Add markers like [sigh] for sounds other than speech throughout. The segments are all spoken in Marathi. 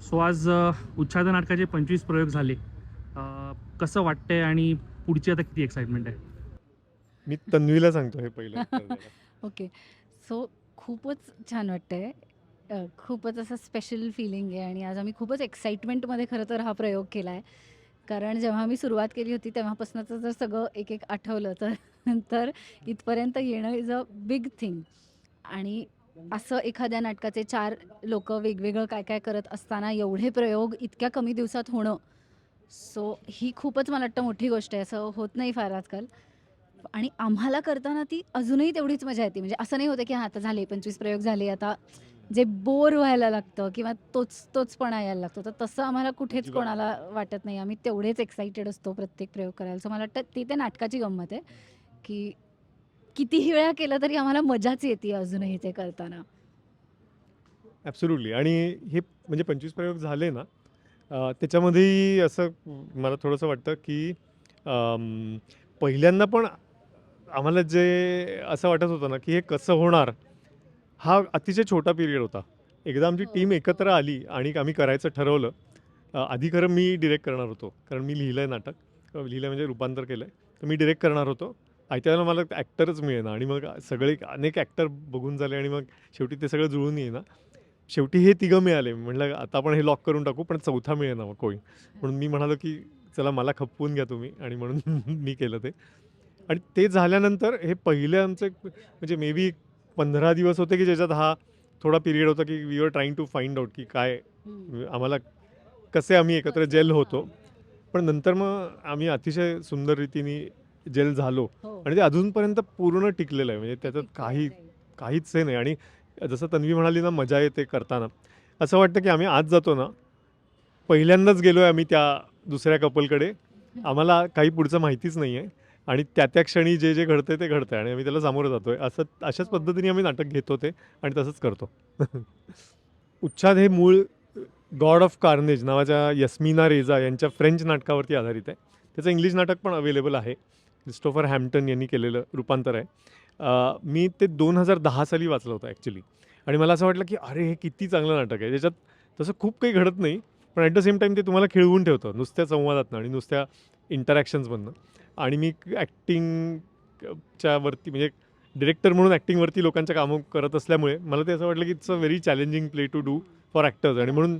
सो आज अ, उच्छाद नाटकाचे पंचवीस प्रयोग झाले. अ, कसं वाटतंय आणि पुढची आता किती एक्साइटमेंट आहे? मी तन्वीला सांगतो हे पहिलं. [laughs] ओके. सो खूपच छान वाटतंय. खूपच असं स्पेशल फिलिंग आहे आणि आज आम्ही खूपच एक्साइटमेंटमध्ये खरं तर हा प्रयोग केला आहे कारण जेव्हा मी सुरुवात केली होती तेव्हापासूनचं जर सगळं एक एक आठवलं तर [laughs] तर इथपर्यंत येणं इज अ बिग थिंग आणि असं एखाद्या नाटकाचे चार लोक वेगवेगळं काय काय करत असताना एवढे प्रयोग इतक्या कमी दिवसात होणं. सो ही खूपच मला वाटतं मोठी गोष्ट आहे. असं होत नाही फार आजकाल. आणि आम्हाला करताना ती अजूनही तेवढीच मजा येते. म्हणजे असं नाही होतं की हां आता झाले पंचवीस प्रयोग झाले आता जे बोर व्हायला लागतं किंवा तोच तोचपणा यायला लागतो. तर तसं आम्हाला कुठेच. कोणाला वाटत नाही. आम्ही तेवढेच एक्साइटेड असतो प्रत्येक प्रयोग करायला. सो मला वाटतं ती ते नाटकाची गंमत आहे की कितीही वेळा केलं तरी आम्हाला मजाच येते अजूनही ते करताना. ॲब्सोल्युटली आणि हे म्हणजे पंचवीस प्रयोग झाले ना अं, त्याच्यामध्येही असं मला थोडंसं वाटतं की अम, पहिल्यांदा पण आम्हाला जे असं वाटत होतं ना की हे कसं होणार हा अतिशय छोटा पिरियड होता. एकदा आमची हो. टीम एकत्र आली आणि आम्ही करायचं ठरवलं अं, आधी खरं मी डिरेक्ट करणार होतो. कारण मी लिहिलं आहे नाटक अं, लिहिलं म्हणजे रूपांतर केलं आहे तर मी डिरेक्ट करणार होतो. वेळेला मला ॲक्टरच मिळेना. आणि मग सगळे अनेक ॲक्टर बघून झाले आणि मग शेवटी ते सगळं जुळून येईना. शेवटी हे तिघं मिळाले. म्हणलं आता आपण हे लॉक करून टाकू पण चौथा मिळेना मग कोणी? म्हणून मी म्हणालो की चला मला खपवून घ्या तुम्ही. आणि म्हणून [laughs] मी केलं ते. आणि ते झाल्यानंतर हे पहिले आमचं एक म्हणजे मे बी पंधरा दिवस होते की ज्याच्यात हा थोडा पिरियड होता की we are trying to find out की काय आम्हाला कसे आम्ही एकत्र जेल होतो. पण नंतर मग आम्ही अतिशय सुंदर रीतीने जेल झालो हो. आणि ते अजूनपर्यंत पूर्ण टिकलेलं आहे. म्हणजे त्याच्यात काही काहीच हे नाही. आणि जसं तन्वी म्हणाली ना मजा येते करताना. असं वाटतं की आम्ही आज जातो ना पहिल्यांदाच गेलो आहे आम्ही त्या दुसऱ्या कपलकडे. आम्हाला काही पुढचं माहितीच नाही आहे आणि त्या त्या क्षणी जे जे घडतंय ते घडतंय आणि आम्ही त्याला सामोरं जातोय. असं अशाच पद्धतीने आम्ही नाटक घेतो ते आणि तसंच करतो. [laughs] उच्छाद हे मूळ गॉड ऑफ कार्नेज नावाच्या यस्मिना रेझा यांच्या फ्रेंच नाटकावरती आधारित आहे. त्याचं इंग्लिश नाटक पण अवेलेबल आहे. क्रिस्टोफर हॅम्प्टन यांनी केलेलं रूपांतर आहे. मी ते दोन हजार दहा साली वाचलं होतं ॲक्च्युली आणि मला असं वाटलं की अरे हे किती चांगलं नाटक आहे. त्याच्यात तसं खूप काही घडत नाही पण ॲट द सेम टाईम ते तुम्हाला खिळवून ठेवतं नुसत्या संवादातनं आणि नुसत्या इंटरॅक्शन्समधनं आणि मी ॲक्टिंगच्या वरती म्हणजे डिरेक्टर म्हणून ॲक्टिंगवरती लोकांच्या कामं करत असल्यामुळे मला ते असं वाटलं की it's a very challenging play to do for actors आणि म्हणून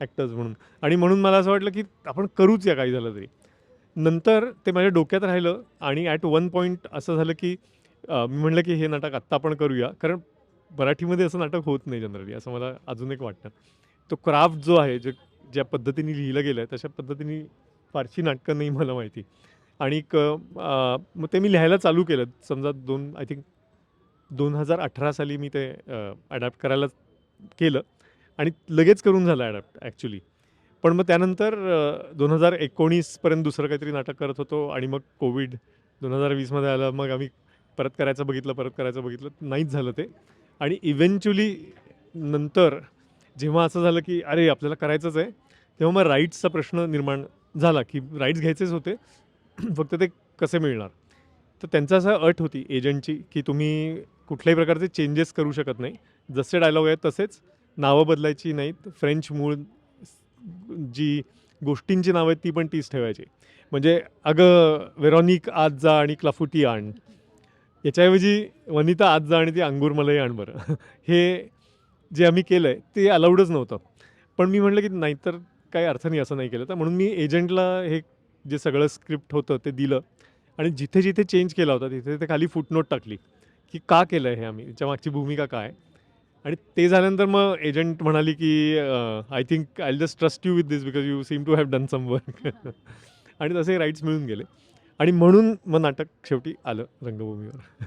ॲक्टर्स म्हणून. आणि म्हणून मला असं वाटलं की आपण करूच या काही झालं तरी. नंतर ते माझ्या डोक्यात राहिलं आणि ॲट वन पॉईंट असं झालं की मी म्हणलं की हे नाटक आत्ता आपण करूया. कारण मराठीमध्ये असं नाटक होत नाही जनरली असं मला अजून एक वाटतं. तो क्राफ्ट जो आहे जे ज्या पद्धतीने लिहिलं गेलं आहे तशा पद्धतीने फारशी नाटकं नाही मला माहिती. आणि क मग ते मी लिहायला चालू केलं. समजा दोन आय थिंक दोन हजार अठरा साली मी ते अडॅप्ट करायला केलं. आणि लगेच करून झालं अडॅप्ट ॲक्च्युली पण मग त्यानंतर दोन हजार एकोणीसपर्यंत दुसरं काहीतरी नाटक करत होतो आणि मग कोविड दोन हजार वीसमध्ये आलं. मग आम्ही परत करायचं बघितलं परत करायचं बघितलं. नाहीच झालं ते. आणि इव्हेंच्युअली नंतर जेव्हा असं झालं की अरे आपल्याला करायचंच आहे तेव्हा मग राईट्सचा प्रश्न निर्माण झाला की राईट्स घ्यायचेच होते. [clears throat] फक्त ते कसे मिळणार? तर त्यांचा असा अट होती एजंटची की तुम्ही कुठल्याही प्रकारचे चेंजेस करू शकत नाही. जसे डायलॉग आहेत तसेच नावं बदलायची नाहीत. फ्रेंच मूळ जी गोष्टींची नावं आहेत ती पण तीच ठेवायची. म्हणजे अगं वेरॉनिक आज जा आणि क्लाफुटी आण. याच्याऐवजी वनिता आज जा आणि ती अंगूर मलई आण बरं. [laughs] हे जे आम्ही केलं आहे ते अलाउडच नव्हतं. पण मी म्हटलं की नाहीतर काही अर्थ नाही असं नाही केलं तर म्हणून मी एजंटला हे जे सगळं स्क्रिप्ट होतं ते दिलं. आणि जिथे जिथे चेंज केला होता तिथे तिथे खाली फुटनोट टाकली की का केलं आहे हे आम्ही त्याच्या मागची भूमिका काय? आणि ते झाल्यानंतर मग एजंट म्हणाली की I think I just trust you with this because you seem to have done some work आणि तसे राईट्स मिळून गेले. आणि म्हणून मग नाटक शेवटी आलं रंगभूमीवर.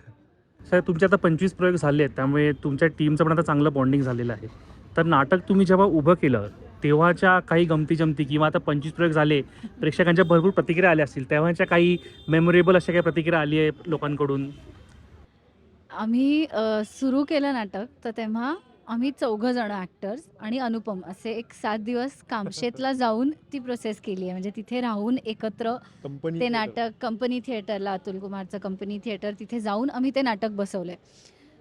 साहेब तुमचे आता पंचवीस प्रयोग झाले आहेत त्यामुळे तुमच्या टीमचं पण आता चांगलं बॉन्डिंग झालेलं आहे. तर नाटक तुम्ही जेव्हा उभं केलं तेव्हाच्या काही गमती जमती किंवा आता पंचवीस प्रयोग झाले प्रेक्षकांच्या भरपूर प्रतिक्रिया आल्या असतील तेव्हाच्या काही मेमोरेबल अशा काही प्रतिक्रिया आली आहे लोकांकडून? आम्ही सुरू केलं नाटक तर तेव्हा आम्ही चौघं जण ॲक्टर्स आणि अनुपम असे एक सात दिवस कामशेतला [laughs] जाऊन ती प्रोसेस केली आहे. म्हणजे तिथे राहून एकत्र कंपनी ते नाटक कंपनी थिएटरला अतुल कुमारचं कंपनी थिएटर तिथे जाऊन आम्ही ते नाटक बसवलंय.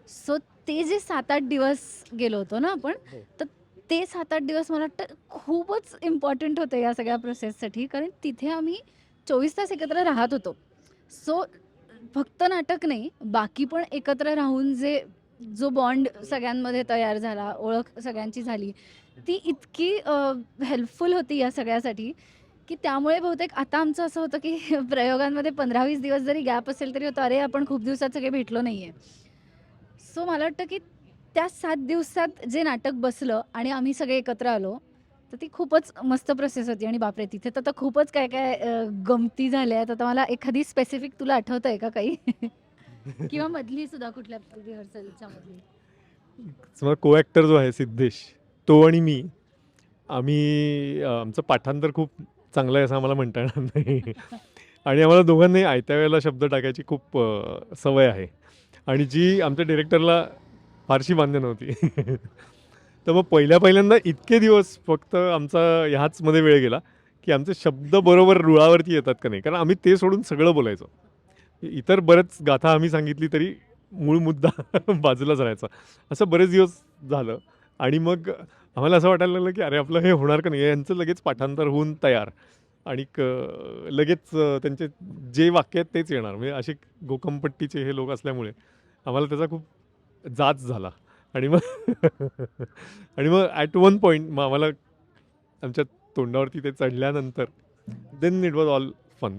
सो ते जे सात आठ दिवस गेलो होतो ना आपण हो. तर ते सात आठ दिवस मला वाटतं खूपच इम्पॉर्टंट होतं या सगळ्या प्रोसेससाठी कारण तिथे आम्ही चोवीस तास एकत्र राहत होतो. सो फक्त नाटक नाही बाकी पण एकत्र राहून जे जो बॉन्ड सगळ्यांमध्ये तयार झाला ओळख सगळ्यांची झाली ती इतकी हेल्पफुल होती या सगळ्यासाठी की त्यामुळे बहुतेक आता आमचं असं होतं की [laughs] प्रयोगांमध्ये पंधरा वीस दिवस जरी गॅप असेल तरी होतं अरे आपण खूप दिवसात सगळे भेटलो नाही आहे सो मला वाटतं की त्या सात दिवसात जे नाटक बसलं आणि आम्ही सगळे एकत्र आलो तर ती खूपच मस्त प्रोसेस होती आणि बापरे तिथे तर आता खूपच काय काय अ, गमती झाल्या आहेत. आता मला एखादी स्पेसिफिक तुला आठवत आहे का काही? [laughs] किंवा मधली सुद्धा कुठल्या रिहर्सलच्या मधली? समजा को ॲक्टर जो आहे सिद्धेश तो आणि मी आम्ही अं, आमचं पाठांतर खूप चांगलं आहे असं आम्हाला म्हणता येणार नाही. [laughs] आणि आम्हाला दोघांनाही आयत्या वेळेला शब्द टाकायची खूप अं, सवय आहे. आणि जी आमच्या डिरेक्टरला फारशी मान्य नव्हती. [laughs] तर मग पहिल्या पहिल्यांदा इतके दिवस फक्त आमचा ह्याचमध्ये वेळ गेला की आमचे शब्द बरोबर रुळावरती येतात का नाही? कारण आम्ही ते सोडून सगळं बोलायचो. इतर बरंच गाथा आम्ही सांगितली तरी मूळ मुद्दा [laughs] बाजूलाच राहायचा. असं बरेच दिवस झालं. आणि मग आम्हाला असं वाटायला लागलं की अरे आपलं हे होणार का नाही? यांचं लगेच पाठांतर होऊन तयार. आणि क- लगेच त्यांचे जे वाक्य आहेत तेच येणार. म्हणजे असे गोकमपट्टीचे हे लोक असल्यामुळे आम्हाला त्याचा खूप जाच झाला. आणि मग [laughs] आणि मग ॲट वन पॉईंट मग आम्हाला आमच्या तोंडावरती ते चढल्यानंतर then it was all fun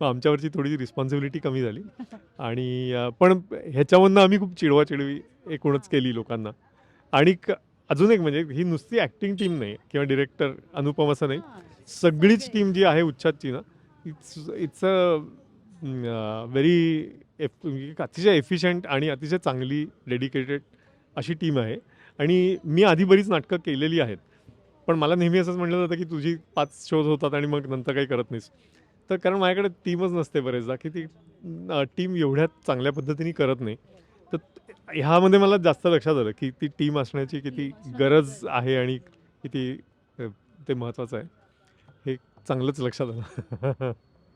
मग आमच्यावरची थोडी रिस्पॉन्सिबिलिटी कमी झाली. आणि पण ह्याच्यामधनं आम्ही खूप चिडवा चिडवी एकूणच केली लोकांना. आणि क- अजून एक म्हणजे ही नुसती ॲक्टिंग टीम नाही किंवा डिरेक्टर अनुपम असं नाही. सगळीच टीम जी आहे उच्चातची ना it's it's a very F म्हणजे अतिशय एफिशियंट आणि अतिशय चांगली डेडिकेटेड अशी टीम आहे. आणि मी आधी बरीच नाटकं केलेली आहेत. पण मला नेहमी असंच म्हटलं जातं की तुझी पाच शोज होतात आणि मग नंतर काही करत नाहीस. तर कारण माझ्याकडे टीमच नसते बरेचदा की ती टीम एवढ्या चांगल्या पद्धतीने करत नाही. तर ह्यामध्ये मला जास्त लक्षात आलं की ती टीम असण्याची किती गरज आहे आणि किती ते महत्त्वाचं आहे. हे चांगलंच लक्षात आलं. [laughs]